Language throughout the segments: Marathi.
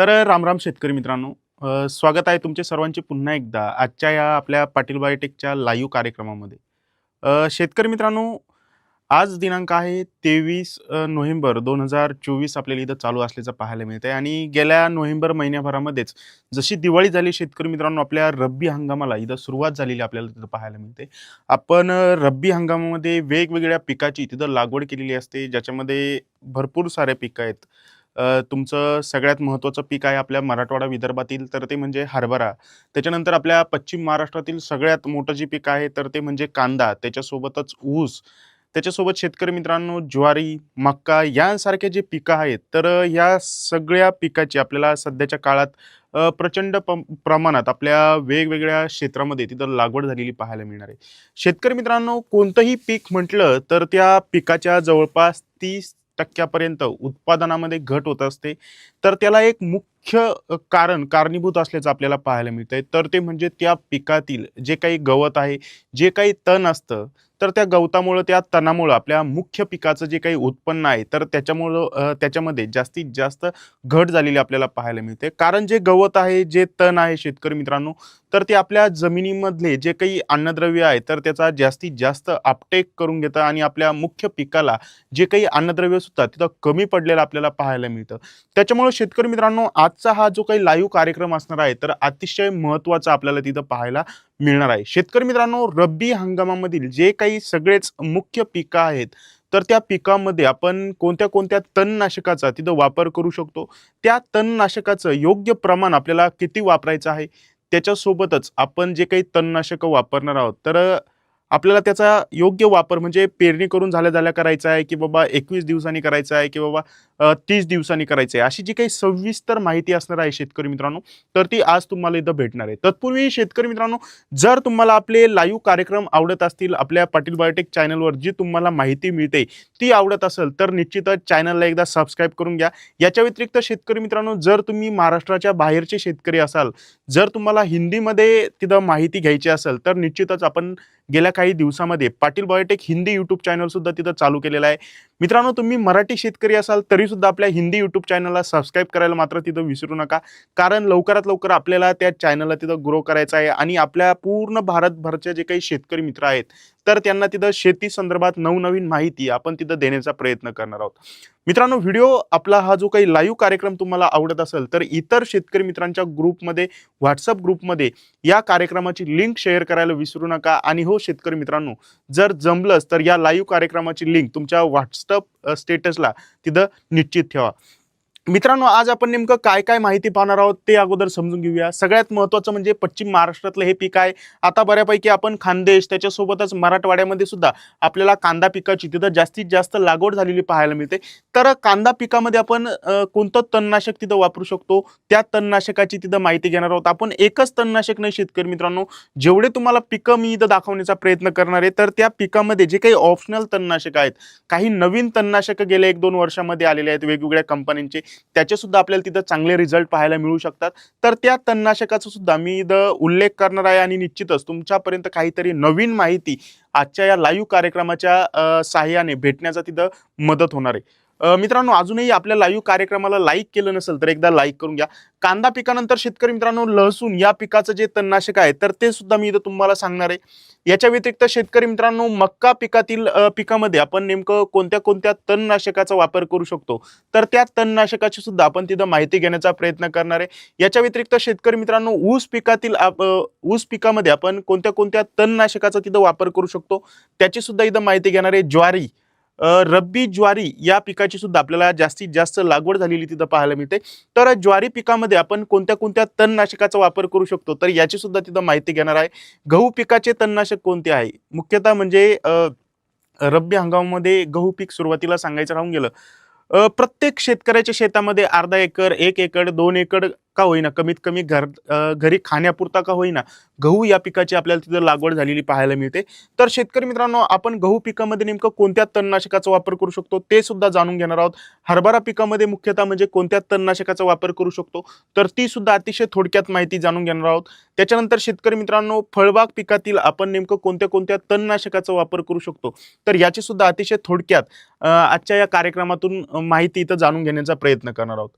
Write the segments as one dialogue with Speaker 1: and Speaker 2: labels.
Speaker 1: तर रामराम शेतकरी मित्रांनो स्वागत आहे तुमचे सर्वांचे पुन्हा एकदा आजच्या या आपल्या पाटील बायोटेकच्या लाईव्ह कार्यक्रमामध्ये. शेतकरी मित्रांनो आज दिनांक आहे तेवीस नोव्हेंबर दोन हजार चोवीस आपल्याला इथं चालू असल्याचं पाहायला मिळत आहे आणि गेल्या नोव्हेंबर महिन्याभरामध्येच जशी दिवाळी झाली शेतकरी मित्रांनो आपल्या रब्बी हंगामाला इथं सुरुवात झालेली आपल्याला तिथं पाहायला मिळते आपण रब्बी हंगामामध्ये वेगवेगळ्या पिकाची तिथं लागवड केलेली असते ज्याच्यामध्ये भरपूर सारे पिकं आहेत. तुमचं सगळ्यात महत्त्वाचं पीक आहे आपल्या मराठवाडा विदर्भातील तर ते म्हणजे हरभरा. त्याच्यानंतर आपल्या पश्चिम महाराष्ट्रातील सगळ्यात मोठं जे पीक आहे तर ते म्हणजे कांदा. त्याच्यासोबतच ऊस. त्याच्यासोबत शेतकरी मित्रांनो ज्वारी मक्का यांसारखे जे पिकं आहेत तर या सगळ्या पिकाची आपल्याला सध्याच्या काळात प्रचंड पम- प्रमाणात आपल्या वेगवेगळ्या क्षेत्रामध्ये तिथं लागवड झालेली पाहायला मिळणार आहे. शेतकरी मित्रांनो कोणतंही पीक म्हटलं तर त्या पिकाच्या जवळपास तीस टक्क्यापर्यंत उत्पादनामध्ये घट होत असते. तर त्याला एक मुख्य कारण कारणीभूत असल्याचं आपल्याला पाहायला मिळतंय. तर ते म्हणजे त्या पिकातील जे काही गवत आहे जे काही तण असतं तर त्या गवतामुळं त्या तणामुळं आपल्या मुख्य पिकाचं जे काही उत्पन्न आहे तर त्याच्यामुळं त्याच्यामध्ये जास्तीत जास्त घट झालेली आपल्याला पाहायला मिळते. कारण जे गवत आहे जे तण आहे शेतकरी मित्रांनो तर ते आपल्या जमिनीमधले जे काही अन्नद्रव्य आहे तर त्याचा जास्तीत जास्त अपटेक करून घेतं आणि आपल्या मुख्य पिकाला जे काही अन्नद्रव्य सुद्धा तिथं कमी पडलेलं आपल्याला पाहायला मिळतं. त्याच्यामुळे शेतकरी मित्रांनो आजचा हा जो काही लाईव्ह कार्यक्रम असणार आहे तर अतिशय महत्त्वाचा आपल्याला तिथं पाहायला मिळणार आहे. शेतकरी मित्रांनो रब्बी हंगामामधील जे काही सगळेच मुख्य पिकं आहेत तर त्या पिकामध्ये आपण कोणत्या कोणत्या तणनाशकाचा तिथं वापर करू शकतो? त्या तणनाशकाचं योग्य प्रमाण आपल्याला किती वापरायचं आहे? त्याच्यासोबतच आपण जे काही तणनाशकं वापरणार आहोत तर आपल्याला त्याचा योग्य वापर म्हणजे पेरणी करून झाल्या झाल्या करायचा आहे की बाबा एकवीस दिवसांनी करायचा आहे की बाबा तीस दिवसांनी करायचं आहे अशी जी काही सविस्तर माहिती असणार आहे शेतकरी मित्रांनो तर ती आज तुम्हाला इथं भेटणार आहे. तत्पूर्वी शेतकरी मित्रांनो जर तुम्हाला आपले लाईव्ह कार्यक्रम आवडत असतील आपल्या पाटील बायोटेक चॅनलवर जी तुम्हाला माहिती मिळते ती आवडत असेल तर निश्चितच चॅनलला एकदा सबस्क्राईब करून घ्या. याच्या व्यतिरिक्त शेतकरी मित्रांनो जर तुम्ही महाराष्ट्राच्या बाहेरचे शेतकरी असाल जर तुम्हाला हिंदीमध्ये तिथं माहिती घ्यायची असेल तर निश्चितच आपण गेल्या काही दिवसामध्ये Patil biotech Hindi YouTube channel सुद्धा तिथं चालू केलेलं आहे. मित्रांनो तुम्ही मराठी शेतकरी असाल तरी सुद्धा आपल्या हिंदी यूट्यूब चॅनलला सबस्क्राईब करायला मात्र तिथं विसरू नका. कारण लवकरात लवकर आपल्याला त्या चॅनलला तिथं ग्रो करायचं आहे आणि आपल्या पूर्ण भारतभरचे जे काही शेतकरी मित्र आहेत तर त्यांना तिथं शेती संदर्भात नवनवीन माहिती आपण तिथं देण्याचा प्रयत्न करणार आहोत. मित्रांनो व्हिडिओ आपला हा जो काही लाईव्ह कार्यक्रम तुम्हाला आवडत असेल तर इतर शेतकरी मित्रांच्या ग्रुपमध्ये व्हॉट्सअप ग्रुपमध्ये या कार्यक्रमाची लिंक शेअर करायला विसरू नका. आणि हो शेतकरी मित्रांनो जर जमलंच तर या लाईव्ह कार्यक्रमाची लिंक तुमच्या व्हॉट्स व्हॉट्सअप स्टेटसला तिथं निश्चित ठेवा. मित्रांनो आज आपण नेमकं काय काय माहिती पाहणार आहोत ते अगोदर समजून घेऊया. सगळ्यात महत्त्वाचं म्हणजे पश्चिम महाराष्ट्रातलं हे पीक आहे. आता बऱ्यापैकी आपण खानदेश त्याच्यासोबतच मराठवाड्यामध्ये सुद्धा आपल्याला कांदा पिकाची तिथं जास्तीत जास्त लागवड झालेली पाहायला मिळते. तर कांदा पिकामध्ये आपण कोणतं तणनाशक तिथं वापरू शकतो? त्या तणनाशकाची तिथं माहिती घेणार आहोत आपण. एकच तणनाशक नाही शेतकरी मित्रांनो. जेवढे तुम्हाला पिकं मी इथं दाखवण्याचा प्रयत्न करणार आहे तर त्या पिकामध्ये जे काही ऑप्शनल तणनाशक आहेत काही नवीन तणनाशकं गेल्या एक दोन वर्षामध्ये आलेले आहेत वेगवेगळ्या कंपन्यांचे त्याचे सुद्धा आपल्याला तिथं चांगले रिझल्ट पाहायला मिळू शकतात. तर त्या तणनाशकाचा सुद्धा मी इथं उल्लेख करणार आहे आणि निश्चितच तुमच्यापर्यंत काहीतरी नवीन माहिती आजच्या या लाईव्ह कार्यक्रमाच्या सहाय्याने भेटण्याचा तिथं मदत होणार आहे. मित्रांनो अजूनही आपल्या लाईव्ह कार्यक्रमाला लाईक केलं नसेल तर एकदा लाईक करून घ्या. कांदा पिकानंतर शेतकरी मित्रांनो लसूण या पिकाचं जे तणनाशक आहे तर ते सुद्धा मी इथं तुम्हाला सांगणार आहे. याच्या व्यतिरिक्त शेतकरी मित्रांनो मक्का पिकातील पिकामध्ये आपण नेमकं कोणत्या कोणत्या तणनाशकाचा वापर करू शकतो? तर त्या तणनाशकाची सुद्धा आपण तिथं माहिती घेण्याचा प्रयत्न करणार आहे. याच्या व्यतिरिक्त शेतकरी मित्रांनो ऊस पिकातील आप- ऊस पिकामध्ये आपण कोणत्या कोणत्या तणनाशकाचा तिथं वापर करू शकतो? त्याची सुद्धा इथं माहिती घेणार आहे ज्वारी. रब्बी ज्वारी या पिकाची सुद्धा आपल्याला जास्तीत जास्त लागवड झालेली तिथं पाहायला मिळते. तर ज्वारी पिकामध्ये आपण कोणत्या कोणत्या तणनाशकाचा वापर करू शकतो? तर याची सुद्धा तिथं माहिती घेणार आहे. गहू पिकाचे तणनाशक कोणते आहे? मुख्यतः म्हणजे रब्बी हंगामामध्ये गहू पीक सुरुवातीला सांगायचं राहून गेलं. प्रत्येक शेतकऱ्याच्या शेतामध्ये अर्धा एकर एक एकर दोन एकर का होईना? कमीत कमी घर घरी खाण्यापुरता का होईना? गहू या पिकाची आपल्याला तिथं लागवड झालेली पाहायला मिळते. तर शेतकरी मित्रांनो आपण गहू पिकामध्ये नेमकं कोणत्या तणनाशकाचा वापर करू शकतो? ते सुद्धा जाणून घेणार आहोत. हरभरा पिकामध्ये मुख्यतः म्हणजे कोणत्या तणनाशकाचा वापर करू शकतो? तर ती सुद्धा अतिशय थोडक्यात माहिती जाणून घेणार आहोत. त्याच्यानंतर शेतकरी मित्रांनो फळबाग पिकातील आपण नेमकं कोणत्या कोणत्या तणनाशकाचा वापर करू शकतो? तर याची सुद्धा अतिशय थोडक्यात आजच्या या कार्यक्रमातून माहिती इथं जाणून घेण्याचा प्रयत्न करणार आहोत.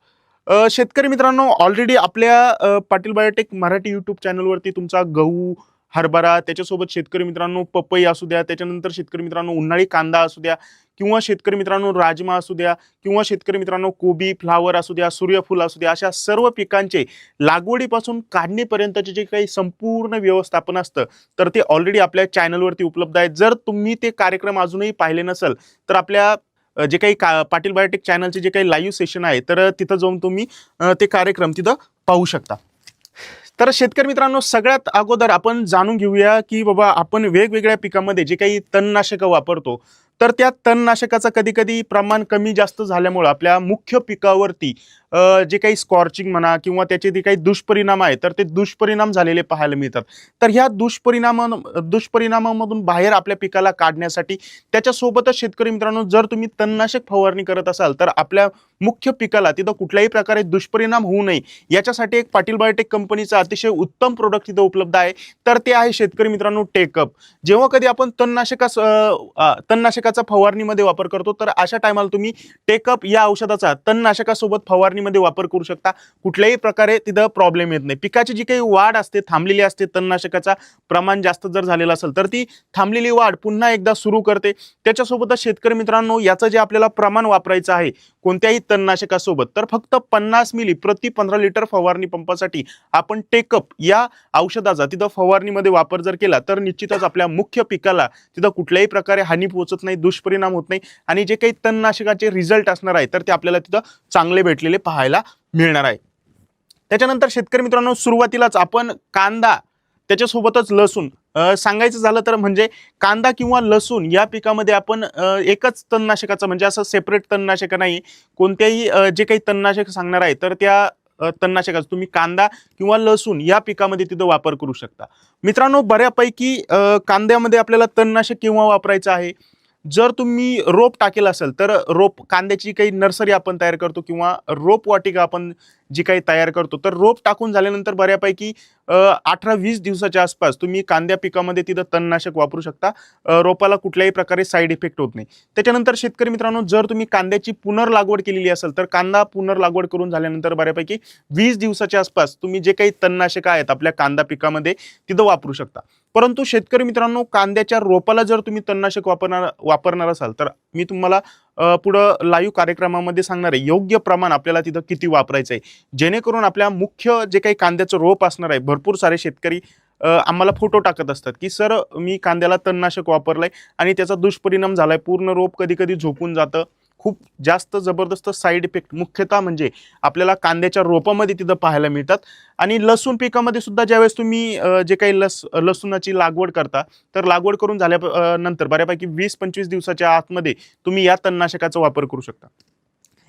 Speaker 1: शेतकरी मित्रांनो ऑलरेडी आपल्या पाटील बायोटेक मराठी यूट्यूब चॅनलवरती तुमचा गहू हरभरा त्याच्यासोबत शेतकरी मित्रांनो पपई असू द्या त्याच्यानंतर शेतकरी मित्रांनो उन्हाळी कांदा असू द्या किंवा शेतकरी मित्रांनो राजमा असू द्या किंवा शेतकरी मित्रांनो कोबी फ्लावर असू द्या सूर्यफूल असू द्या अशा सर्व पिकांचे लागवडीपासून काढणीपर्यंतचे जे काही संपूर्ण व्यवस्थापन असतं तर ते ऑलरेडी आपल्या चॅनलवरती उपलब्ध आहे जर तुम्ही ते कार्यक्रम अजूनही पाहिले नसेल तर आपल्या जे काही का पाटील बायोटेक चॅनलचे जे काही लाईव्ह सेशन आहे तर तिथं जाऊन तुम्ही ते कार्यक्रम तिथं पाहू शकता. तर शेतकरी मित्रांनो सगळ्यात अगोदर आपण जाणून घेऊया की बाबा आपण वेगवेगळ्या पिकामध्ये जे काही तणनाशकं वापरतो तर त्या तणनाशकाचं कधी कधी प्रमाण कमी जास्त झाल्यामुळं आपल्या मुख्य पिकावरती जे काही स्कॉर्चिंग म्हणा किंवा त्याचे जे काही दुष्परिणाम आहे तर ते दुष्परिणाम झालेले पाहायला मिळतात. तर ह्या दुष्परिणामा दुष्परिणामामधून बाहेर आपल्या पिकाला काढण्यासाठी त्याच्यासोबतच शेतकरी मित्रांनो जर तुम्ही तणनाशक फवारणी करत असाल तर आपल्या मुख्य पिकाला तिथं कुठल्याही प्रकारे दुष्परिणाम होऊ नये. याच्यासाठी एक पाटील बायोटेक कंपनीचा अतिशय उत्तम प्रोडक्ट तिथं उपलब्ध आहे. तर ते आहे शेतकरी मित्रांनो टेकअप जेव्हा कधी आपण तणनाशकास तणनाशकाचा फवारणीमध्ये वापर करतो तर अशा टायमाला तुम्ही टेकअप या औषधाचा तणनाशकासोबत फवारणी फवारणीमध्ये वापर करू शकता. कुठल्याही प्रकारे तिथं प्रॉब्लेम येत नाही. पिकाची जी काही वाढ असते थांबलेली असते तणनाशकाचा प्रमाण जास्त जर झालेलं असेल तर ती थांबलेली वाढ पुन्हा एकदा सुरू करते. त्याच्यासोबतच शेतकरी मित्रांनो याचं जे आपल्याला प्रमाण वापरायचं आहे कोणत्याही तणनाशकासोबत तर फक्त पन्नास मिली प्रति पंधरा लिटर फवारणी पंपासाठी आपण टेकअप या औषधाचा तिथं फवारणीमध्ये वापर जर केला तर निश्चितच आपल्या मुख्य पिकाला तिथं कुठल्याही प्रकारे हानी पोहोचत नाही दुष्परिणाम होत नाही. आणि जे काही तणनाशकाचे रिझल्ट असणार आहे तर ते आपल्याला तिथं चांगले भेटलेले पाहायला मिळणार आहे. त्याच्यानंतर शेतकरी मित्रांनो सुरुवातीलाच आपण कांदा त्याच्यासोबतच लसूण सांगायचं झालं तर म्हणजे कांदा किंवा लसूण या पिकामध्ये आपण एकच तणनाशकाचं म्हणजे असं सेपरेट तणनाशक नाही कोणत्याही जे काही तणनाशक सांगणार आहे तर त्या तणनाशकाचं तणनाशकाचा तुम्ही कांदा किंवा लसूण या पिकामध्ये तिथं वापर करू शकता. मित्रांनो बऱ्यापैकी कांद्यामध्ये आपल्याला तणनाशक केव्हा वापरायचं आहे? जर तुम्ही रोप टाकेल असेल तर रोप कांद्याची काही नर्सरी आपण तयार करतो किंवा रोप वाटिका आपण जी काही तयार करतो तर रोप टाकून झाल्यानंतर बऱ्यापैकी अठरा वीस दिवसाच्या आसपास तुम्ही कांद्या पिकामध्ये तिथं तणनाशक वापरू शकता. रोपाला कुठल्याही प्रकारे साईड इफेक्ट होत नाही. त्याच्यानंतर शेतकरी मित्रांनो जर तुम्ही कांद्याची पुनर्लागवड केलेली असेल तर कांदा पुनर्लागवड करून झाल्यानंतर बऱ्यापैकी वीस दिवसाच्या आसपास तुम्ही जे काही तणनाशकं आहेत आपल्या कांदा पिकामध्ये तिथं वापरू शकता. परंतु शेतकरी मित्रांनो कांद्याच्या रोपाला जर तुम्ही तणनाशक वापरणार वापरणार असाल तर मी तुम्हाला पुढं लाईव्ह कार्यक्रमामध्ये सांगणार आहे योग्य प्रमाण आपल्याला तिथं किती वापरायचं आहे जेणेकरून आपल्या मुख्य जे काही कांद्याचं रोप असणार आहे भरपूर सारे शेतकरी आम्हाला फोटो टाकत असतात की सर मी कांद्याला तणनाशक वापरलं आहे आणि त्याचा दुष्परिणाम झाला आहे पूर्ण रोप कधी कधी झोपून जातं. खूप जास्त जबरदस्त साईड इफेक्ट मुख्यतः म्हणजे आपल्याला कांद्याच्या रोपामध्ये तिथं पाहायला मिळतात. आणि लसूण पिकामध्ये सुद्धा ज्यावेळेस तुम्ही जे काही लस लसूणाची लागवड करता तर लागवड करून झाल्या नंतर बऱ्यापैकी वीस पंचवीस दिवसाच्या आतमध्ये तुम्ही या तणनाशकाचा वापर करू शकता.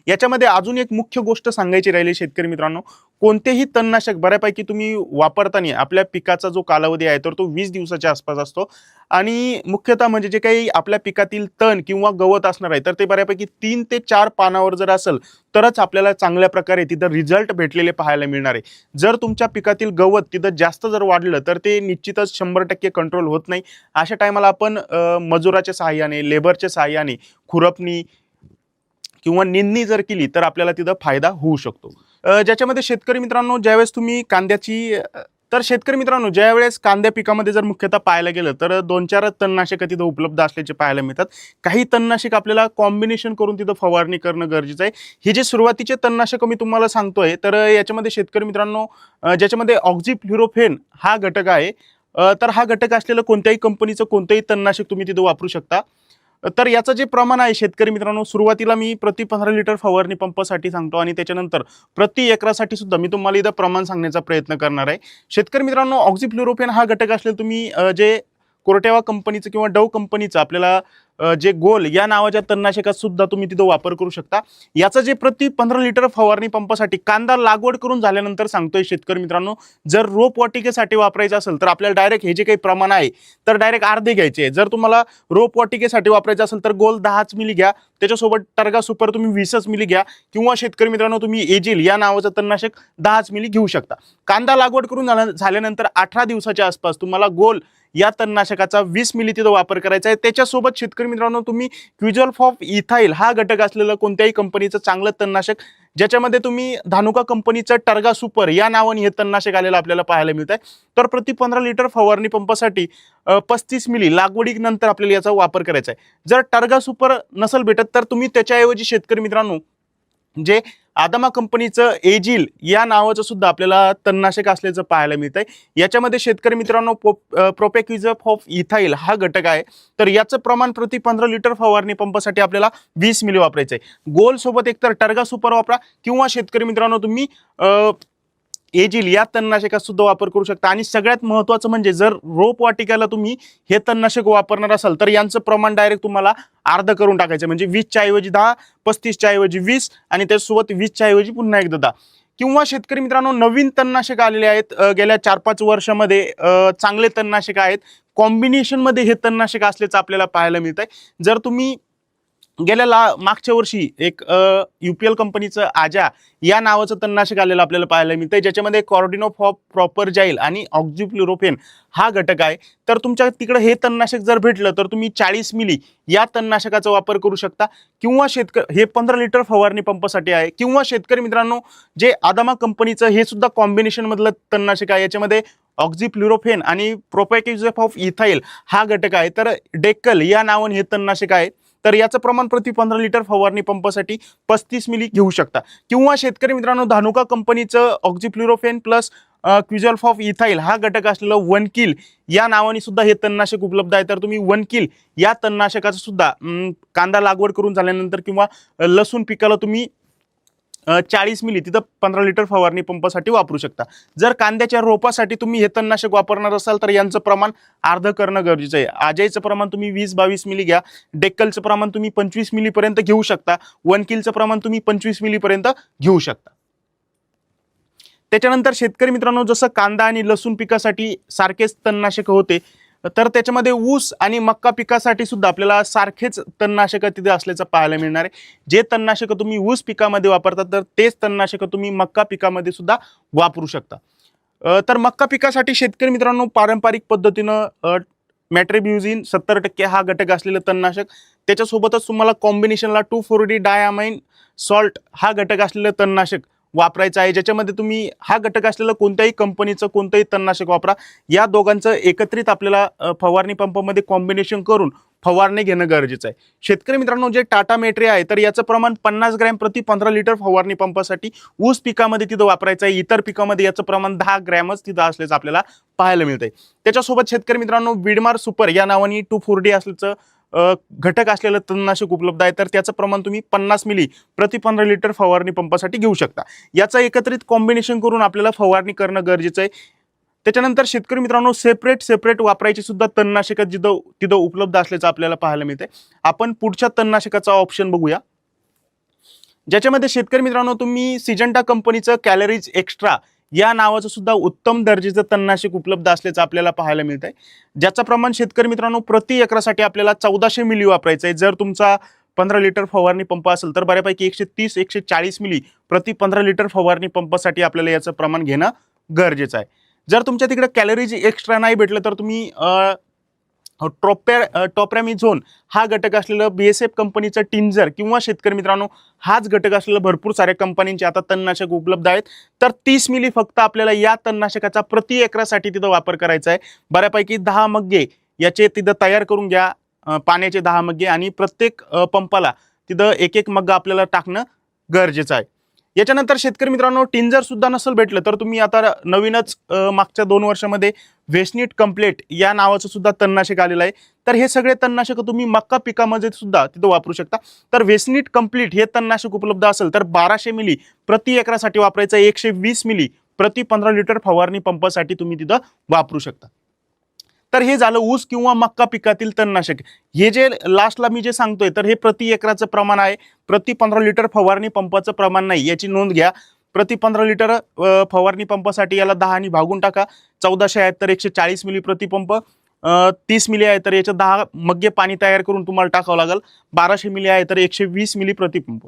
Speaker 1: याच्यामध्ये अजून एक मुख्य गोष्ट सांगायची राहिली शेतकरी मित्रांनो. कोणतेही तणनाशक बऱ्यापैकी तुम्ही वापरताना आपल्या पिकाचा जो कालावधी आहे तर तो वीस दिवसाच्या आसपास असतो. आणि मुख्यतः म्हणजे जे काही आपल्या पिकातील तण किंवा गवत असणार आहे तर ते बऱ्यापैकी तीन ते चार पानावर जर असेल तरच आपल्याला चांगल्या प्रकारे तिथं रिझल्ट भेटलेले पाहायला मिळणार आहे. जर तुमच्या पिकातील गवत तिथं जास्त जर वाढलं तर ते निश्चितच शंभर टक्के कंट्रोल होत नाही. अशा टायमाला आपण मजुराच्या सहाय्याने लेबरच्या सहाय्याने खुरपणी किंवा निंदणी जर केली तर आपल्याला तिथं फायदा होऊ शकतो. ज्याच्यामध्ये शेतकरी मित्रांनो ज्यावेळेस तुम्ही कांद्याची तर शेतकरी मित्रांनो ज्यावेळेस कांद्या पिकामध्ये जर मुख्यतः पाहायला गेलं तर दोन चार तणनाशकं तिथं उपलब्ध असल्याचे पाहायला मिळतात. काही तणनाशक आपल्याला कॉम्बिनेशन करून तिथं फवारणी करणं गरजेचं आहे. हे जे सुरुवातीचे तणनाशकं मी तुम्हाला सांगतोय तर याच्यामध्ये शेतकरी मित्रांनो ज्याच्यामध्ये ऑक्झिफ्ल्युरोफेन हा घटक आहे तर हा घटक असलेलं कोणत्याही कंपनीचं कोणतंही तणनाशक तुम्ही तिथं वापरू शकता. तर याचं जे प्रमाण आहे शेतकरी मित्रांनो सुरुवातीला मी प्रति पंधरा लिटर फवारणी पंपासाठी सांगतो आणि त्याच्यानंतर प्रति एकरासाठी सुद्धा मी तुम्हाला इथं प्रमाण सांगण्याचा प्रयत्न करणार आहे. शेतकरी मित्रांनो ऑक्झिफ्लोरोफेन हा घटक असलेला तुम्ही जे कोरटेवा कंपनीचं किंवा डव कंपनीचं आपल्याला जे गोल या नावाच्या तणनाशकात सुद्धा तुम्ही तिथं वापर करू शकता. याचं जे प्रति पंधरा लिटर फवारणी पंपासाठी कांदा लागवड करून झाल्यानंतर सांगतोय शेतकरी मित्रांनो जर रोपवाटिकेसाठी वापरायचं असेल तर आपल्याला डायरेक्ट हे जे काही प्रमाण आहे तर डायरेक्ट अर्धे घ्यायचे आहे. जर तुम्हाला रोपवाटिकेसाठी वापरायचं असेल तर गोल दहाच मिली घ्या. त्याच्यासोबत टर्गा सुपर तुम्ही वीसच मिली घ्या किंवा शेतकरी मित्रांनो तुम्ही एजिल या नावाचं तणनाशक दहाच मिली घेऊ शकता. कांदा लागवड करून झाल्यानंतर अठरा दिवसाच्या आसपास तुम्हाला गोल या तणनाशकाचा वीस मिली तिथं वापर करायचा आहे. त्याच्यासोबत शेतकरी मित्रांनो तुम्ही क्विजॉल फॉफ इथाईल हा घटक असलेलं कोणत्याही कंपनीचं चांगलं तणनाशक ज्याच्यामध्ये तुम्ही धानुका कंपनीचं टर्गा सुपर या नावाने हे तणनाशक आलेलं आपल्याला पाहायला मिळत आहे तर प्रति पंधरा लिटर फवारणी पंपासाठी पस्तीस मिली लागवडीनंतर आपल्याला याचा वापर करायचा आहे. जर टर्गा सुपर नसेल भेटत तर तुम्ही त्याच्याऐवजी शेतकरी मित्रांनो जे आदमा कंपनीचं एजिल या नावाचं सुद्धा आपल्याला तणनाशक असल्याचं पाहायला मिळत आहे याच्यामध्ये शेतकरी मित्रांनो प्रोपेक्युझप ऑफ इथाईल हा घटक आहे. तर याचं प्रमाण प्रति पंधरा लिटर फवारणी पंपासाठी आपल्याला वीस मिली वापरायचं आहे गोलसोबत एकतर टर्गा सुपर वापरा किंवा शेतकरी मित्रांनो तुम्ही एजिल या तणनाशकात सुद्धा वापर करू शकता. आणि सगळ्यात महत्त्वाचं म्हणजे जर रोप वाटिकाला तुम्ही हे तणनाशक वापरणार असाल तर यांचं प्रमाण डायरेक्ट तुम्हाला अर्ध करून टाकायचं. म्हणजे वीसच्या ऐवजी दहा पस्तीसच्या ऐवजी वीस आणि त्याच्यासोबत वीसच्या ऐवजी पुन्हा एकदा दहा. किंवा शेतकरी मित्रांनो नवीन तणनाशक आलेले आहेत गेल्या चार पाच वर्षामध्ये चांगले तणनाशक आहेत. कॉम्बिनेशनमध्ये हे तणनाशक असल्याचं आपल्याला पाहायला मिळत आहे जर तुम्ही गेल्या ला मागच्या वर्षी एक यू पी एल कंपनीचं आजा या नावाचं तणनाशक आलेलं आपल्याला पाहायला मिळतं ज्याच्यामध्ये कॉर्डिनो फॉप प्रॉपर जाईल आणि ऑक्झिप्ल्युरोफेन हा घटक आहे. तर तुमच्या तिकडं हे तणनाशक जर भेटलं तर तुम्ही चाळीस मिली या तणनाशकाचा वापर करू शकता. किंवा शेतकरी हे पंधरा लिटर फवारणी पंपासाठी आहे. किंवा शेतकरी मित्रांनो जे आदामा कंपनीचं हे सुद्धा कॉम्बिनेशनमधलं तणनाशक आहे. याच्यामध्ये ऑक्झिप्लुरोफेन आणि प्रोपॅकिझेफ ऑफ इथाईल हा घटक आहे. तर डेक्कल या नावाने हे तणनाशक आहे. तर याचं प्रमाण प्रति पंधरा लिटर फवारणी पंपासाठी पस्तीस मिली घेऊ शकता. किंवा शेतकरी मित्रांनो धानुका कंपनीचं oxyfluorfen plus quizalofop ethyl हा घटक असलेलं वन किल या नावाने सुद्धा हे तणनाशक उपलब्ध आहे. तर तुम्ही वन किल या तणनाशकाचं सुद्धा कांदा लागवड करून झाल्यानंतर किंवा लसूण पिकाला तुम्ही चाळीस मिली तिथं पंधरा लिटर फवारणी पंपासाठी वापरू शकता. जर कांद्याच्या रोपासाठी तुम्ही हे तणनाशक वापरणार असाल तर यांचं प्रमाण अर्ध करणं गरजेचं आहे. आजयचं प्रमाण तुम्ही वीस बावीस मिली घ्या. डेक्कलचं प्रमाण तुम्ही पंचवीस मिलीपर्यंत घेऊ शकता. वन किलचं प्रमाण तुम्ही पंचवीस मिलीपर्यंत घेऊ शकता. त्याच्यानंतर शेतकरी मित्रांनो जसं कांदा आणि लसूण पिकासाठी सारखेच तणनाशक होते. तर त्याच्यामध्ये ऊस आणि मक्का पिकासाठी सुद्धा आपल्याला सारखेच तणनाशकं तिथे असल्याचं पाहायला मिळणार आहे. जे तणनाशकं तुम्ही ऊस पिकामध्ये वापरता तर तेच तणनाशकं तुम्ही मक्का पिकामध्ये सुद्धा वापरू शकता. तर मक्का पिकासाठी शेतकरी मित्रांनो पारंपरिक पद्धतीनं मॅट्रेब्युझिन सत्तर टक्के हा घटक असलेलं तणनाशक त्याच्यासोबतच तुम्हाला कॉम्बिनेशनला two four D diamine salt हा घटक असलेलं तणनाशक वापरायचं आहे ज्याच्यामध्ये तुम्ही हा घटक असलेलं कोणत्याही कंपनीचं कोणतंही तणनाशक वापरा. या दोघांचं एकत्रित आपल्याला फवारणी पंपामध्ये कॉम्बिनेशन करून फवारणी घेणं गरजेचं आहे. शेतकरी मित्रांनो जे टाटा मेट्री आहे तर याचं प्रमाण पन्नास ग्रॅम प्रति पंधरा लिटर फवारणी पंपासाठी ऊस पिकामध्ये तिथं वापरायचं आहे. इतर पिकामध्ये याचं प्रमाण दहा ग्रॅमच तिथं असल्याचं आपल्याला पाहायला मिळतंय. त्याच्यासोबत शेतकरी मित्रांनो विडमार सुपर या नावाने टू फोर डी असल्याचं घटक असलेलं तणनाशक उपलब्ध आहे तर त्याचं प्रमाण तुम्ही पन्नास मिली प्रति पंधरा लिटर फवारणी पंपासाठी घेऊ शकता. याचं एकत्रित कॉम्बिनेशन करून आपल्याला फवारणी करणं गरजेचं आहे. त्याच्यानंतर शेतकरी मित्रांनो सेपरेट सेपरेट वापरायची सुद्धा तणनाशक जिथं तिथं उपलब्ध असल्याचं आपल्याला पाहायला मिळते आपण पुढच्या तणनाशकाचा ऑप्शन बघूया. ज्याच्यामध्ये शेतकरी मित्रांनो तुम्ही सिजंटा कंपनीचं कॅलरीज एक्स्ट्रा या नावाचं सुद्धा उत्तम दर्जाचं तणनाशक उपलब्ध असल्याचं आपल्याला पाहायला मिळत आहे ज्याचं प्रमाण शेतकरी मित्रांनो प्रति एकरासाठी आपल्याला चौदाशे मिली वापरायचं आहे जर तुमचा पंधरा लिटर फवारणी पंप असेल तर बऱ्यापैकी एकशे तीस एकशे चाळीस मिली प्रति पंधरा लिटर फवारणी पंपासाठी आपल्याला याचं प्रमाण घेणं गरजेचं आहे. जर तुमच्या तिकडे कॅलरीज एक्स्ट्रा नाही भेटलं तर तुम्ही हो, ट्रोप्या टॉप्रॅमिझोन हा घटक असलेलं बी एस एफ कंपनीचं टिंजर किंवा शेतकरी मित्रांनो हाच घटक असलेलं भरपूर साऱ्या कंपन्यांचे आता तणनाशक उपलब्ध आहेत. तर तीस मिली फक्त आपल्याला या तणनाशकाचा प्रति एकरासाठी तिथं वापर करायचा आहे. बऱ्यापैकी दहा मग्गे याचे तिथं तयार करून घ्या पाण्याचे दहा मग्गे आणि प्रत्येक पंपाला तिथं एक एक मग्गा आपल्याला टाकणं गरजेचं आहे. याच्यानंतर शेतकरी मित्रांनो टिंजर सुद्धा नसेल भेटलं तर तुम्ही आता नवीनच मागच्या दोन वर्षामध्ये वेस्टनीट कम्प्लेट या नावाचं सुद्धा तणनाशक आलेलं आहे. तर हे सगळे तणनाशक तुम्ही मक्का पिकामध्ये सुद्धा तिथं वापरू शकता. तर वेस्टनीट कंप्लीट हे तणनाशक उपलब्ध असेल तर बाराशे मिली प्रति एकरासाठी वापरायचं एकशे वीस मिली प्रति पंधरा लिटर फवारणी पंपासाठी तुम्ही तिथं वापरू शकता. तर हे झालं ऊस किंवा मक्का पिकातील तणनाशक. हे जे लास्टला मी जे सांगतोय तर हे प्रति एकराचं प्रमाण आहे. प्रति पंधरा लिटर फवारणी पंपाचं प्रमाण नाही याची नोंद घ्या. प्रति पंधरा लिटर फवारणी पंपासाठी याला दहानी भागून टाका. चौदाशे आहेत तर एकशे चाळीस मिली प्रतिपंप तीस मिली आहे तर याच्या दहा मग्गे पाणी तयार करून तुम्हाला टाकावं लागेल. बाराशे मिली आहे तर एकशे वीस मिली प्रतिपंप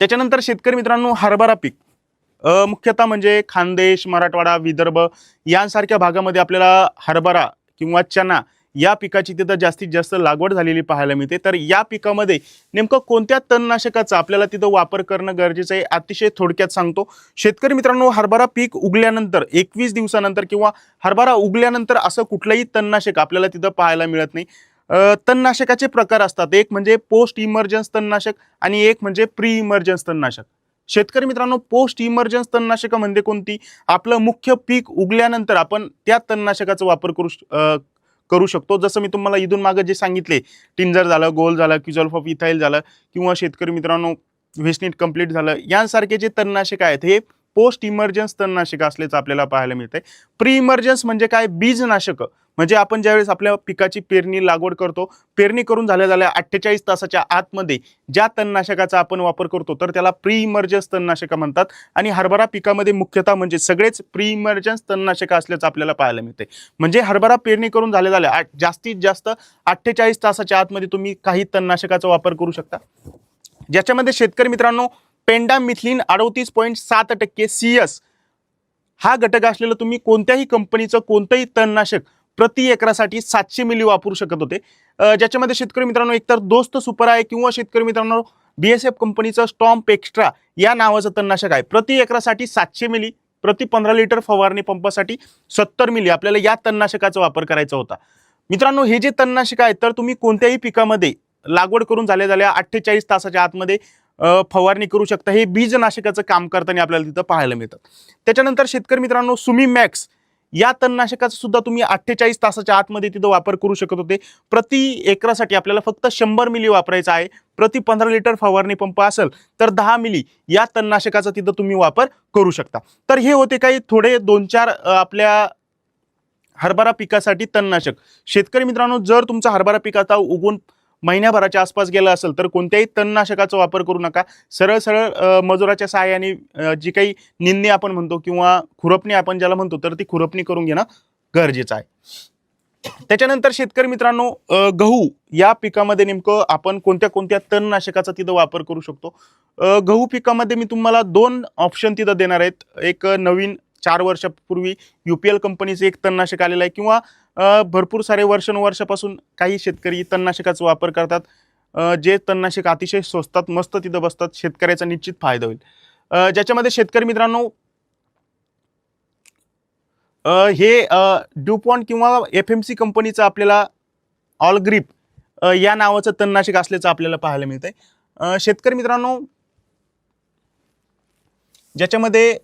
Speaker 1: त्याच्यानंतर शेतकरी मित्रांनो हरभरा पीक. मुख्यतः म्हणजे खानदेश मराठवाडा विदर्भ यांसारख्या भागामध्ये आपल्याला हरभरा किंवा चना या पिकाची तिथं जास्तीत जास्त लागवड झालेली पाहायला मिळते. तर या पिकामध्ये नेमकं कोणत्या तणनाशकाचा आपल्याला तिथं वापर करणं गरजेचं आहे अतिशय थोडक्यात सांगतो. शेतकरी मित्रांनो हरभरा पीक उगल्यानंतर एकवीस दिवसानंतर किंवा हरभरा उगल्यानंतर असं कुठलंही तणनाशक आपल्याला तिथं पाहायला मिळत नाही. तणनाशकाचे प्रकार असतात. एक म्हणजे पोस्ट इमर्जन्स तणनाशक आणि एक म्हणजे प्री इमर्जन्स तणनाशक. शेतकरी मित्रांनो पोस्ट इमर्जन्स तणनाशक म्हणजे कोणती? आपलं मुख्य पीक उगल्यानंतर आपण त्या तणनाशकाचा वापर करू श- करू शकतो. जसं मी तुम्हाला इथून मागं जे सांगितले टिंजर झालं गोल झालं क्युझॉल्फ ऑफ इथाईल झालं किंवा शेतकरी मित्रांनो व्हेस्निट कंप्लीट झालं यांसारखे जे तणनाशक आहेत हे पोस्ट इमर्जन्स तणनाशक असल्याचं आपल्याला पाहायला मिळतंय. प्री इमर्जन्स म्हणजे काय? बीजनाशक. म्हणजे आपण ज्यावेळेस आपल्या पिकाची पेरणी लागवड करतो पेरणी करून झाल्या झाल्या अठ्ठेचाळीस तासाच्या आतमध्ये ज्या तणनाशकाचा आपण वापर करतो तर त्याला प्री इमर्जन्स तणनाशक म्हणतात. आणि हरभरा पिकामध्ये मुख्यतः म्हणजे सगळेच प्री इमर्जन्स तणनाशक असल्याचं आपल्याला पाहायला मिळते म्हणजे हरभरा पेरणी करून झाल्या झाल्या आठ- जास्तीत जास्त अठ्ठेचाळीस तासाच्या आतमध्ये तुम्ही काही तणनाशकाचा वापर करू शकता. ज्याच्यामध्ये शेतकरी मित्रांनो पेंडा मिथलिन अडोतीस पॉईंट सात टक्के सी एस हा घटक असलेलं तुम्ही कोणत्याही कंपनीचं कोणतंही तणनाशक प्रति एकरासाठी सातशे मिली वापरू शकत होते. ज्याच्यामध्ये शेतकरी मित्रांनो एकतर दोस्त सुपर आहे किंवा शेतकरी मित्रांनो बी एस एफ कंपनीचं स्टॉम्प एक्स्ट्रा या नावाचं तणनाशक आहे. प्रति एकरासाठी सातशे मिली प्रति पंधरा लिटर फवारणी पंपासाठी सत्तर मिली आपल्याला या तणनाशकाचा वापर करायचा होता. मित्रांनो हे जे तणनाशक आहे तर तुम्ही कोणत्याही पिकामध्ये लागवड करून झाल्या झाल्या अठ्ठेचाळीस तासाच्या आतमध्ये फवारणी करू शकता. हे बीजनाशकाचं काम करताना आपल्याला तिथं पाहायला मिळतं. त्याच्यानंतर शेतकरी मित्रांनो सुमी मॅक्स या तणनाशकाचा सुद्धा तुम्ही अठ्ठेचाळीस तासाच्या आतमध्ये तिथं वापर करू शकत होते. प्रति एकरासाठी आपल्याला फक्त शंभर मिली वापरायचा आहे. प्रति पंधरा लिटर फवारणी पंप असेल तर दहा मिली या तणनाशकाचा तिथं तुम्ही वापर करू शकता. तर हे होते काही थोडे दोन चार आपल्या हरभरा पिकासाठी तणनाशक. शेतकरी मित्रांनो जर तुमचा हरभरा पिक आता उगून महिन्याभराच्या आसपास गेलं असेल तर कोणत्याही तणनाशकाचा वापर करू नका. सरळ सरळ मजुराच्या सहाय्याने जी काही निंदणी आपण म्हणतो किंवा खुरपणी आपण ज्याला म्हणतो तर ती खुरपणी करून घेणं गरजेचं आहे. त्याच्यानंतर शेतकरी मित्रांनो गहू या पिकामध्ये नेमकं आपण कोणत्या कोणत्या तणनाशकाचा तिथं वापर करू शकतो? गहू पिकामध्ये मी तुम्हाला दोन ऑप्शन तिथं देणार आहेत. एक नवीन चार वर्षापूर्वी यू पी एल कंपनीचं एक तणनाशक आलेलं आहे किंवा भरपूर सारे वर्षानुवर्षापासून काही शेतकरी तणनाशकाचा वापर करतात. जे तणनाशक अतिशय स्वस्तात मस्त तिथं बसतात शेतकऱ्याचा निश्चित फायदा होईल. ज्याच्यामध्ये शेतकरी मित्रांनो हे ड्युपॉन किंवा एफ एम सी कंपनीचं आपल्याला ऑलग्रीप या नावाचं तणनाशक असल्याचं आपल्याला पाहायला मिळतंय. आहे शेतकरी मित्रांनो ज्याच्यामध्ये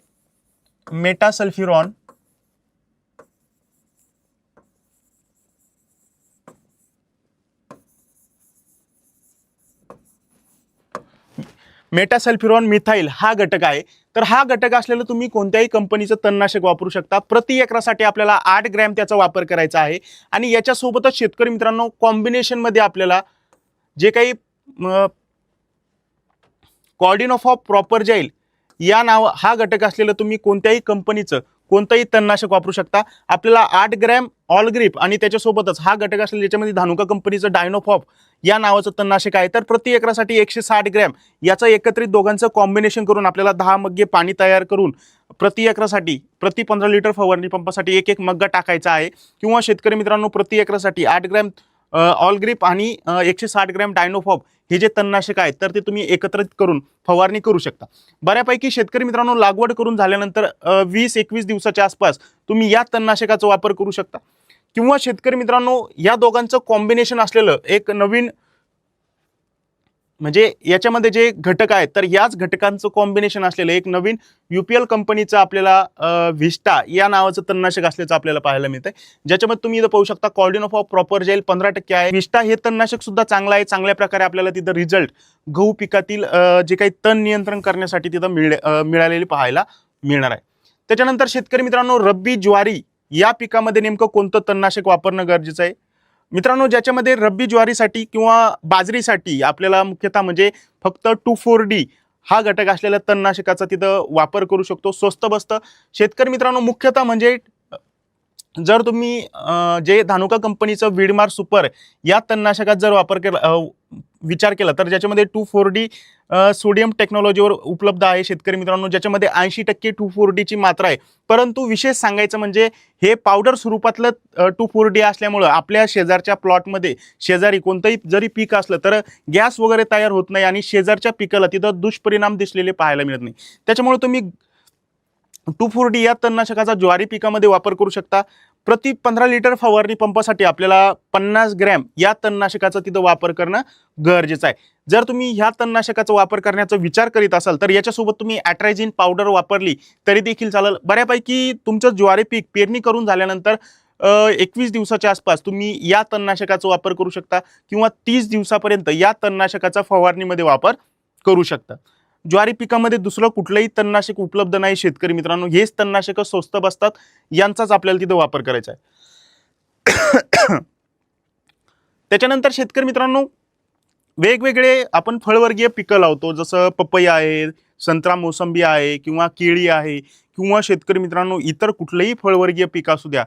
Speaker 1: मेटासल्फ्युरॉन मेटासल्फ्युरॉन मिथाईल हा घटक आहे. तर हा घटक असलेलं तुम्ही कोणत्याही कंपनीचं तणनाशक वापरू शकता. प्रति एकरासाठी आपल्याला आठ ग्रॅम त्याचा वापर करायचा आहे. आणि याच्यासोबतच शेतकरी मित्रांनो कॉम्बिनेशनमध्ये आपल्याला जे काही कॉर्डिनॉफ ऑफ प्रॉपर जाईल या नाव हा घटक असलेलं तुम्ही कोणत्याही कंपनीचं कोणतंही तणनाशक वापरू शकता. आपल्याला आठ ग्रॅम ऑल ग्रीप आणि त्याच्यासोबतच हा घटक असलेला ज्याच्यामध्ये धानुका कंपनीचं डायनोफॉप या नावाचं तणनाशक आहे. तर प्रति एकरासाठी एकशे साठ ग्रॅम याचं एकत्रित दोघांचं कॉम्बिनेशन करून आपल्याला दहा मग्गे पाणी तयार करून प्रति एकरासाठी प्रति पंधरा लिटर फवारणी पंपासाठी एक एक मग्गा टाकायचा आहे. किंवा शेतकरी मित्रांनो प्रति एकरासाठी आठ ग्रॅम ऑल ग्रीप आणि एकशे साठ ग्रॅम डायनोफॉप हे जे तणनाशक आहेत तर ते तुम्ही एकत्रित करून फवारणी करू शकता. बऱ्यापैकी शेतकरी मित्रांनो लागवड करून झाल्यानंतर वीस एकवीस दिवसाच्या आसपास तुम्ही या तणनाशकाचा वापर करू शकता. किंवा शेतकरी मित्रांनो या दोघांचं कॉम्बिनेशन असलेलं एक नवीन म्हणजे याच्यामध्ये जे घटक आहेत तर याच घटकांचं कॉम्बिनेशन असलेलं एक नवीन युपीएल कंपनीचं आपल्याला व्हिस्टा या नावाचं तणनाशक असल्याचं आपल्याला पाहायला मिळतंय. ज्याच्यामध्ये तुम्ही इथं पाहू शकता कॉर्डिन ऑफ प्रॉपर जेल पंधरा टक्के आहे. व्हिस्टा हे तणनाशक सुद्धा चांगलं आहे. चांगल्या प्रकारे आपल्याला तिथं रिझल्ट गहू पिकातील जे काही तण नियंत्रण करण्यासाठी तिथं मिळ मिळालेली पाहायला मिळणार आहे. त्याच्यानंतर शेतकरी मित्रांनो रब्बी ज्वारी या पिकामध्ये नेमकं कोणतं तणनाशक वापरणं गरजेचं आहे? मित्रांनो ज्याच्यामध्ये रब्बी ज्वारीसाठी किंवा बाजरीसाठी आपल्याला मुख्यतः म्हणजे फक्त टू फोर डी हा घटक असलेल्या तणनाशकाचा तिथं वापर करू शकतो स्वस्त बसतं शेतकरी मित्रांनो मुख्यतः म्हणजे जर तुम्ही जे धानुका कंपनीचं विडमार सुपर या तणनाशकात जर वापर केला विचार केला तर ज्याच्यामध्ये टू फोर डी सोडियम टेक्नॉलॉजीवर उपलब्ध आहे शेतकरी मित्रांनो ज्याच्यामध्ये ऐंशी टक्के टू फोर डीची मात्रा आहे. परंतु विशेष सांगायचं म्हणजे हे पावडर स्वरूपातलं टू फोर डी असल्यामुळं आपल्या शेजारच्या प्लॉटमध्ये शेजारी कोणतंही जरी पीक असलं तर गॅस वगैरे तयार होत नाही आणि शेजारच्या पिकाला तिथं दुष्परिणाम दिसलेले पाहायला मिळत नाही. त्याच्यामुळे तुम्ही टू फोर डी या तणनाशकाचा ज्वारी पिकामध्ये वापर करू शकता. प्रति पंधरा लिटर फवारणी पंपासाठी आपल्याला पन्नास ग्रॅम या तणनाशकाचा तिथं वापर करणं गरजेचं आहे. जर तुम्ही ह्या तणनाशकाचा वापर करण्याचा विचार करीत असाल तर याच्यासोबत तुम्ही ॲट्रायझिन पावडर वापरली तरी देखील चालेल. बऱ्यापैकी तुमचं ज्वारी पीक पेरणी करून झाल्यानंतर एकवीस दिवसाच्या आसपास तुम्ही या तणनाशकाचा वापर करू शकता किंवा तीस दिवसापर्यंत या तणनाशकाचा फवारणीमध्ये वापर करू शकता. ज्वारी पिकामध्ये दुसरं कुठलंही तणनाशक उपलब्ध नाही शेतकरी मित्रांनो. हेच तणनाशकं स्वस्त बसतात यांचाच आपल्याला तिथं वापर करायचा आहे. त्याच्यानंतर शेतकरी मित्रांनो वेगवेगळे आपण फळवर्गीय पिकं लावतो. जसं पपई आहे संत्रा मोसंबी आहे किंवा केळी आहे किंवा शेतकरी मित्रांनो इतर कुठलंही फळवर्गीय पीक असू द्या.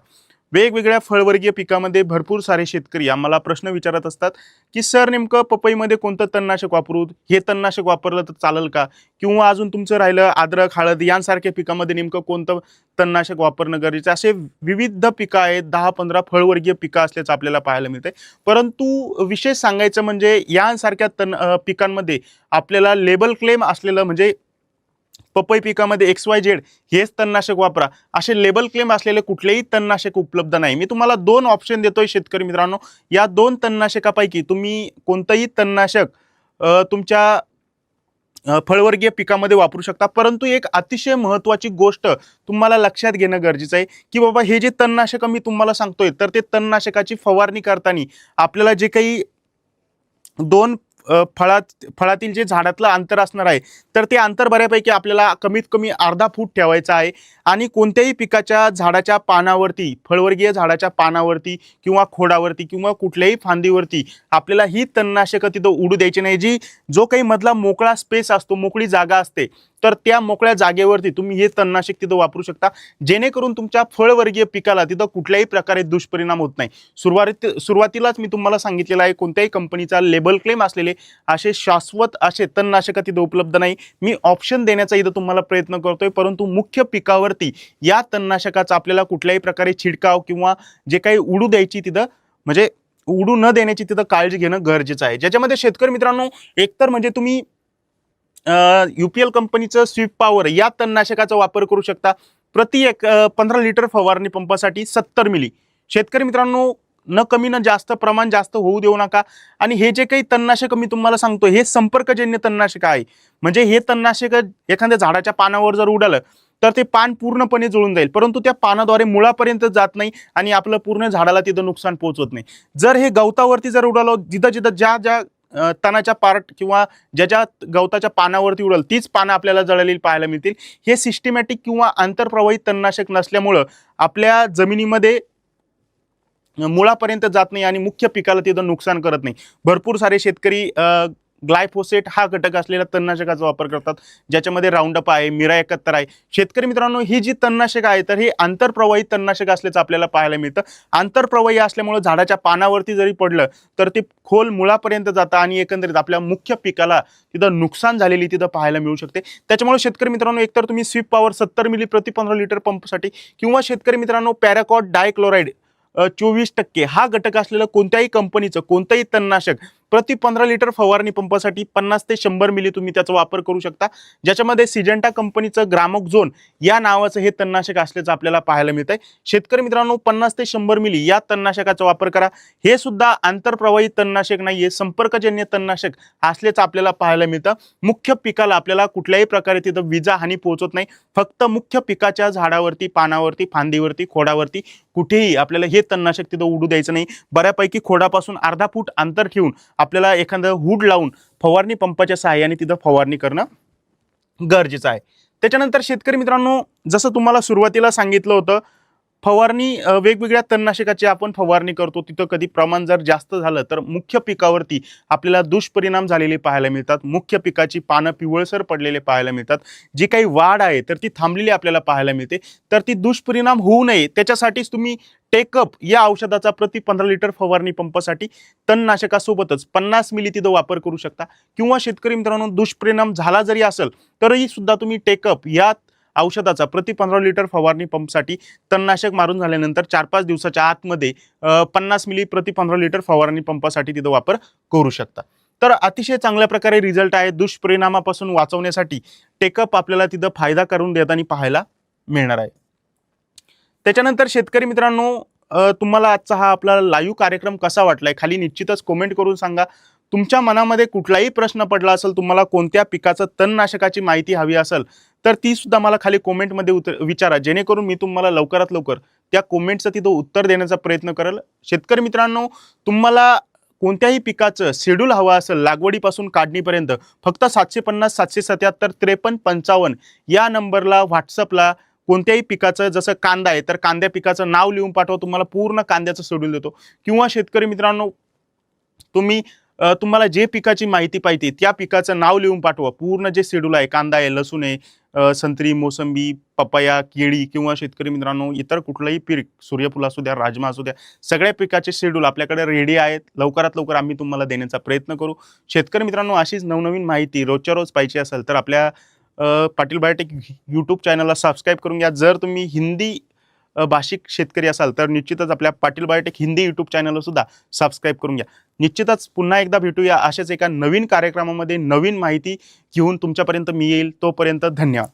Speaker 1: वेगवेगळ्या फळवर्गीय पिकामध्ये भरपूर सारे शेतकरी आम्हाला प्रश्न विचारत असतात की सर नेमकं पपईमध्ये कोणतं तणनाशक वापरू? हे तणनाशक वापरलं तर चालेल का? किंवा अजून तुमचं राहिलं अद्रक हळद यांसारख्या पिकामध्ये नेमकं कोणतं तणनाशक वापरणं गरजेचं असे विविध पिकं आहेत दहा पंधरा फळवर्गीय पिकं असल्याचं आपल्याला पाहायला मिळते परंतु विशेष सांगायचं म्हणजे यांसारख्या तण पिकांमध्ये आपल्याला लेबल क्लेम असलेलं म्हणजे पपई पिकामध्ये एक्स वाय झेड हेच तणनाशक वापरा. असे लेबल क्लेम असलेले कुठलेही तणनाशक उपलब्ध नाही. मी तुम्हाला दोन ऑप्शन देतोय शेतकरी मित्रांनो. या दोन तणनाशकापैकी तुम्ही कोणतंही तणनाशक तुमच्या फळवर्गीय पिकामध्ये वापरू शकता. परंतु एक अतिशय महत्त्वाची गोष्ट तुम्हाला लक्षात घेणं गरजेचं आहे की बाबा हे जे तणनाशकं मी तुम्हाला सांगतोय तर ते तणनाशकाची फवारणी करताना आपल्याला जे काही दोन फळात फळातील जे झाडातलं अंतर असणार आहे तर ते अंतर बऱ्यापैकी आपल्याला कमीत कमी अर्धा फूट ठेवायचं आहे. आणि कोणत्याही पिकाच्या झाडाच्या पानावरती फळवर्गीय झाडाच्या पानावरती किंवा खोडावरती किंवा कुठल्याही फांदीवरती आपल्याला ही तणनाशकं तिथं उडू द्यायची नाही. जी जो काही मधला मोकळा स्पेस असतो मोकळी जागा असते तर त्या मोकळ्या जागेवरती तुम्ही हे तणनाशक तिथं वापरू शकता. जेणेकरून तुमच्या फळवर्गीय पिकाला तिथं कुठल्याही प्रकारे दुष्परिणाम होत नाही. सुरुवात सुरुवातीलाच मी तुम्हाला सांगितलेलं आहे कोणत्याही कंपनीचा लेबल क्लेम असलेले असे शाश्वत असे तणनाशकं तिथं उपलब्ध नाही. मी ऑप्शन देण्याचा इथं तुम्हाला प्रयत्न करतोय परंतु मुख्य पिकावरती या तणनाशकाचा आपल्याला कुठल्याही प्रकारे छिडकाव किंवा जे काही उडू द्यायची तिथं म्हणजे उडू न देण्याची तिथं काळजी घेणं गरजेचं आहे. ज्याच्यामध्ये शेतकरी मित्रांनो एकतर म्हणजे तुम्ही यू पी एल कंपनीचं स्वीप पॉवर या तणनाशकाचा वापर करू शकता. प्रति एक पंधरा लिटर फवारणी पंपासाठी सत्तर मिली शेतकरी मित्रांनो न कमी न जास्त प्रमाण जास्त होऊ देऊ नका. आणि हे जे काही तणनाशक मी तुम्हाला सांगतो हे संपर्कजन्य तणनाशक आहे. म्हणजे हे तणनाशक एखाद्या झाडाच्या पानावर जर उडालं तर ते पान पूर्णपणे जुळून जाईल. परंतु त्या पानाद्वारे मुळापर्यंत जात नाही आणि आपलं पूर्ण झाडाला तिथं नुकसान पोहोचवत नाही. जर हे गवतावरती जर उडालं जिथं जिथं ज्या ज्या तणाच्या पार्ट किंवा ज्या ज्या गवताच्या पानावरती उडल तीच पानं आपल्याला जळलेली पाहायला मिळतील. हे सिस्टमॅटिक किंवा आंतरप्रवाहित तणनाशक नसल्यामुळं आपल्या जमिनीमध्ये मुळापर्यंत जात नाही आणि मुख्य पिकाला तिथं नुकसान करत नाही. भरपूर सारे शेतकरी ग्लायफोसेट हा घटक असलेल्या तणनाशकाचा वापर करतात ज्याच्यामध्ये राऊंडअप आहे मिरा एकाहत्तर आहे. शेतकरी मित्रांनो ही जी तणनाशक आहे तर हे आंतरप्रवाही तणनाशक असल्याचं आपल्याला पाहायला मिळतं. आंतरप्रवाही असल्यामुळे झाडाच्या पानावरती जरी पडलं तर ते खोल मुळापर्यंत जातं आणि एकंदरीत आपल्या मुख्य पिकाला तिथं नुकसान झालेली तिथं पाहायला मिळू शकते. त्याच्यामुळे शेतकरी मित्रांनो एकतर तुम्ही स्वीप पॉवर सत्तर मिली प्रति पंधरा लिटर पंपसाठी किंवा शेतकरी मित्रांनो पॅराकॉट डायक्लोराईड चोवीस टक्के हा घटक असलेलं कोणत्याही कंपनीचं कोणतंही तणनाशक प्रति पंधरा लिटर फवारणी पंपासाठी पन्नास ते शंभर मिली तुम्ही त्याचा वापर करू शकता. ज्याच्यामध्ये सिजंटा कंपनीचं ग्रामक झोन या नावाचं हे तणनाशक असल्याचं आपल्याला पाहायला मिळतंय. शेतकरी मित्रांनो पन्नास ते शंभर मिली या तणनाशकाचा वापर करा. हे सुद्धा आंतरप्रवाही तणनाशक नाहीये संपर्कजन्य तणनाशक असल्याचं आपल्याला पाहायला मिळतं. मुख्य पिकाला आपल्याला कुठल्याही प्रकारे तिथं विजा हानी पोहोचत नाही. फक्त मुख्य पिकाच्या झाडावरती पानावरती फांदीवरती खोडावरती कुठेही आपल्याला हे तणनाशक तिथं उडू द्यायचं नाही. बऱ्यापैकी खोडापासून अर्धा फूट अंतर ठेवून आपल्याला एखादं हुड लावून फवारणी पंपाच्या सहाय्याने तिथं फवारणी करणं गरजेचं आहे. त्याच्यानंतर शेतकरी मित्रांनो जसं तुम्हाला सुरुवातीला सांगितलं होतं फवारणी वेगवेगळ्या तणनाशकाची आपण फवारणी करतो. तिथं कधी प्रमाण जर जास्त झालं तर मुख्य पिकावरती आपल्याला दुष्परिणाम झालेले पाहायला मिळतात. मुख्य पिकाची पानं पिवळसर पडलेले पाहायला मिळतात. जी काही वाढ आहे तर ती थांबलेली आपल्याला पाहायला मिळते. तर ती दुष्परिणाम होऊ नये. त्याच्यासाठीच तुम्ही टेकअप या औषधाचा प्रति पंधरा लिटर फवारणी पंपासाठी तणनाशकासोबतच पन्नास मिली तिथं वापर करू शकता. किंवा शेतकरी मित्रांनो दुष्परिणाम झाला जरी असेल तरीही सुद्धा तुम्ही टेकअप या औषधाचा प्रति पंधरा लिटर फवारणी पंपसाठी तणनाशक मारून झाल्यानंतर चार पाच दिवसाच्या आतमध्ये पन्नास मिली प्रति पंधरा लिटर फवारणी पंपासाठी तिथं वापर करू शकता. तर अतिशय चांगल्या प्रकारे रिझल्ट आहे. दुष्परिणामापासून वाचवण्यासाठी टेकअप आपल्याला तिथं फायदा करून देताना पाहायला मिळणार आहे. त्याच्यानंतर शेतकरी मित्रांनो तुम्हाला आजचा हा आपला लाईव्ह कार्यक्रम कसा वाटलाय? खाली निश्चितच कमेंट करून सांगा. तुमच्या मनामध्ये कुठलाही प्रश्न पडला असेल तुम्हाला कोणत्या पिकाचं तणनाशकाची माहिती हवी असेल तर ती सुद्धा मला खाली कॉमेंटमध्ये उतर विचारा. जेणेकरून मी तुम्हाला लवकरात लवकर त्या कॉमेंटचं तिथं उत्तर देण्याचा प्रयत्न करेल. शेतकरी मित्रांनो तुम्हाला कोणत्याही पिकाचं शेड्यूल हवं असेल लागवडीपासून काढणीपर्यंत फक्त सातशे पन्नास सातशे सत्याहत्तर त्रेपन्न पंचावन्न या नंबरला व्हॉट्सअपला कोणत्याही पिकाचं जसं कांदा आहे तर कांद्या पिकाचं नाव लिहून पाठवा. तुम्हाला पूर्ण कांद्याचं शेड्यूल देतो. किंवा शेतकरी मित्रांनो तुम्ही तुम्हाला जे पिकाची माहिती पाहिजे त्या पिकाचं नाव लिहून पाठवा. पूर्ण जे शेड्यूल आहे कांदा आहे लसूण आहे संत्री मोसंबी पपया केळी किंवा शेतकरी मित्रांनो इतर कुठलंही पीक सूर्यफूल असू द्या राजमा असू द्या सगळ्या पिकाचे शेड्यूल आपल्याकडे रेडी आहेत. लवकरात लवकर आम्ही तुम्हाला देण्याचा प्रयत्न करू. शेतकरी मित्रांनो अशीच नवनवीन माहिती रोजच्या रोज पाहिजे असेल तर आपल्या पाटील बायोटेक यूट्यूब चॅनलला सबस्क्राईब करून घ्या. जर तुम्ही हिंदी भाषिक शेतकरी असाल तर निश्चितच आपल्या पाटील बायोटेक हिंदी यूट्यूब चॅनलसुद्धा सबस्क्राईब करून घ्या. निश्चितच पुन्हा एकदा भेटूया अशाच एका नवीन कार्यक्रमामध्ये नवीन माहिती घेऊन तुमच्यापर्यंत मी येईल. तोपर्यंत धन्यवाद.